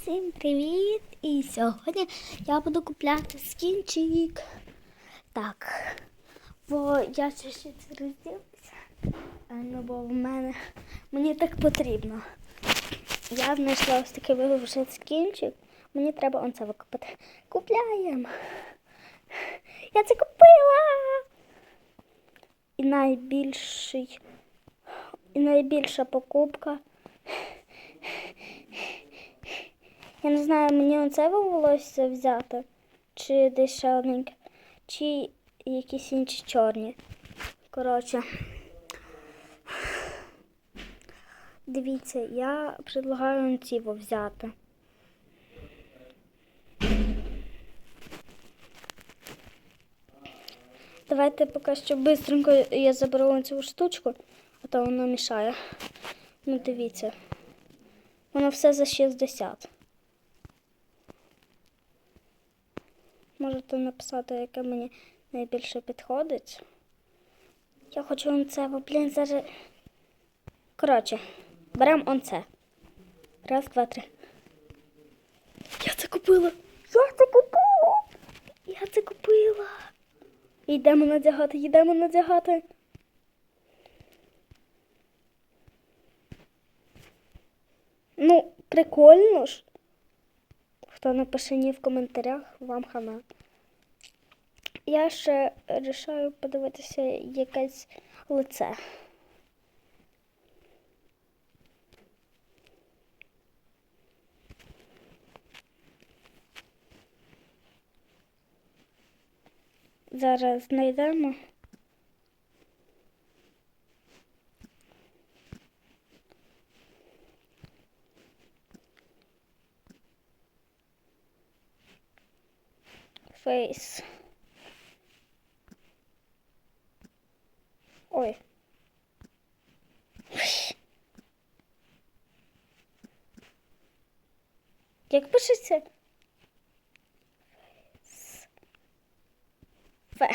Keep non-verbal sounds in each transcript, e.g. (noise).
Всім привіт! І сьогодні я буду купляти скінчик. Так, бо я ще це розділася. Ну, бо в мене мені так потрібно. Я знайшла ось такий вигруший скінчик. Мені треба он це викупити. Купляємо. Я це купила. І найбільший, і найбільша покупка. Я не знаю, мені оце волосся взяти, чи десь чи якісь інші чорні. Коротше. Дивіться, я предлагаю ціво взяти. Давайте поки що швидко я заберу цю штучку, а то воно мішає. Ну, дивіться. Воно все за 60. Можете написати, яке мені найбільше підходить. Я хочу он це, бо, блін, зараз. Коротше, беремо он це. Раз, два, три. Я це купила! Я це купила! Я це купила! Йдемо надягати, йдемо надягати. Ну, прикольно ж. Хто напише ні в коментарях, вам хана. Я ще рішаю подивитися якесь лице. Зараз знайдемо. Фейс. Ой. Як пишеться? Фе.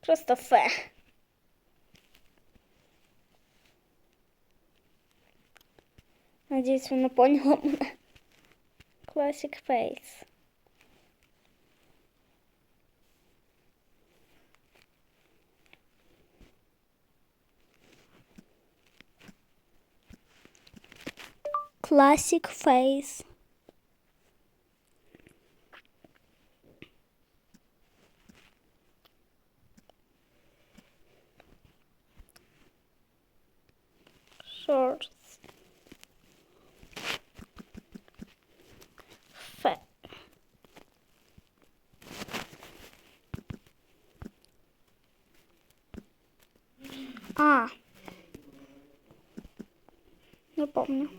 Просто фе. Надіюсь, вона поняла мене. Classic Face. Classic Face. Shorts. Fe. А. Не помню.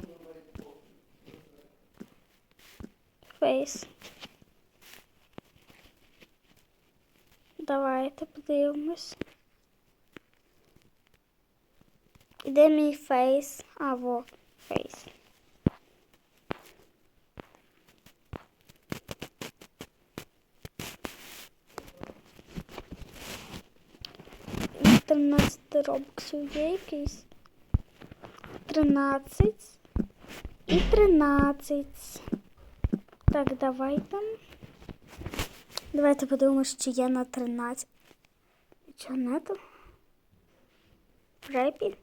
Фейс. Давайте подивимось. Де мій фейс? А, во, фейс. 13 робоксів є якийсь. 13 і 13. Так, давайте. Давайте подивимось, чи є на 13. Чого нету? Репі.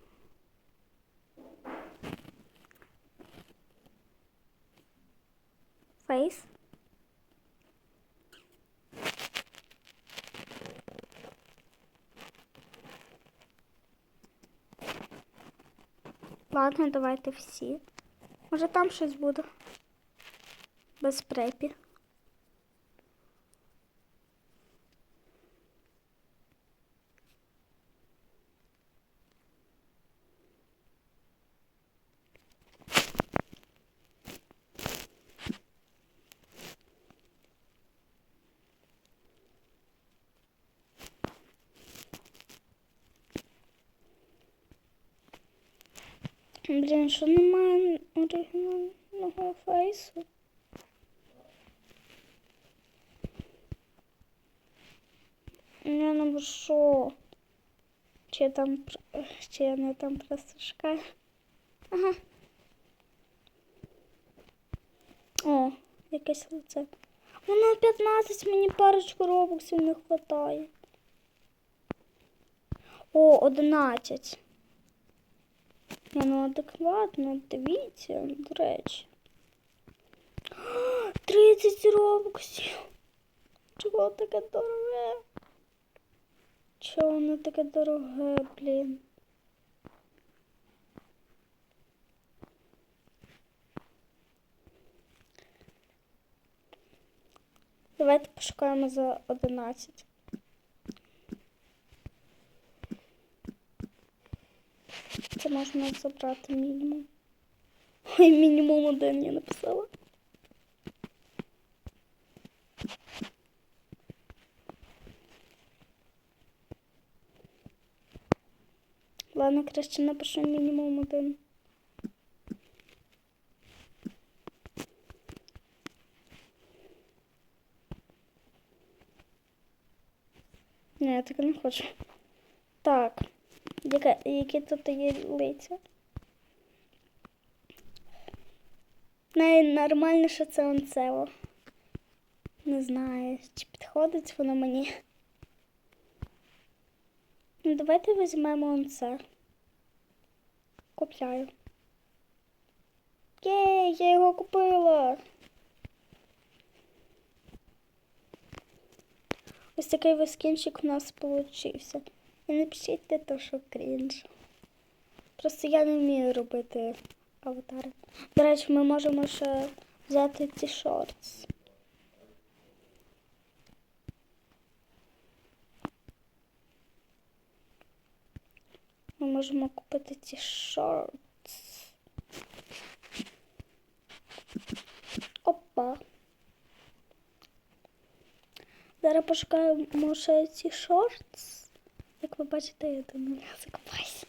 Фейс. Ладно, давайте всі. Може там щось буде. Без препі. Блін, що немає оригінального фейсу? Я не що? Чи там, чи я не там просто шукаю? Ага. О, якесь лице. Воно 15, мені парочку робоксів не вистачає. О, 11. Я ну адекватно, дивіться, до речі. (gasps) 30 робоксів. Чого таке дороге? Чого воно таке дороге, блін? Давайте пошукаємо за 11. Це можна забрати мінімум. Ой, мінімум один я написала. Ладно, краще напишу мінімум один. Ні, я так не хочу. Так. Яке, які тут є лиця? Найнормальніше це онцево. Не знаю, чи підходить воно мені. Ну, давайте візьмемо онце. Купляю. Єй, я його купила. Ось такий вискінчик у нас получився. І не пишіть те, то, що крінж. Просто я не вмію робити аватари. До речі, ми можемо ще взяти ці шортс. Ми можемо купити ці шортс. Опа. Зараз пошукаємо ще ці шортс. Як ви бачите, я до мене закопаюся.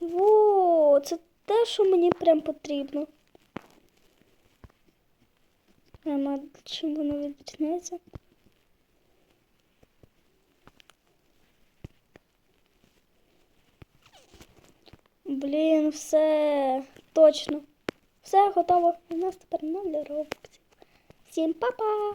Во, це те, що мені прям потрібно. Ема, чим воно відрізняється? Блін, все точно. Все готово. У нас тепер 0 робоксів. Всім па-па!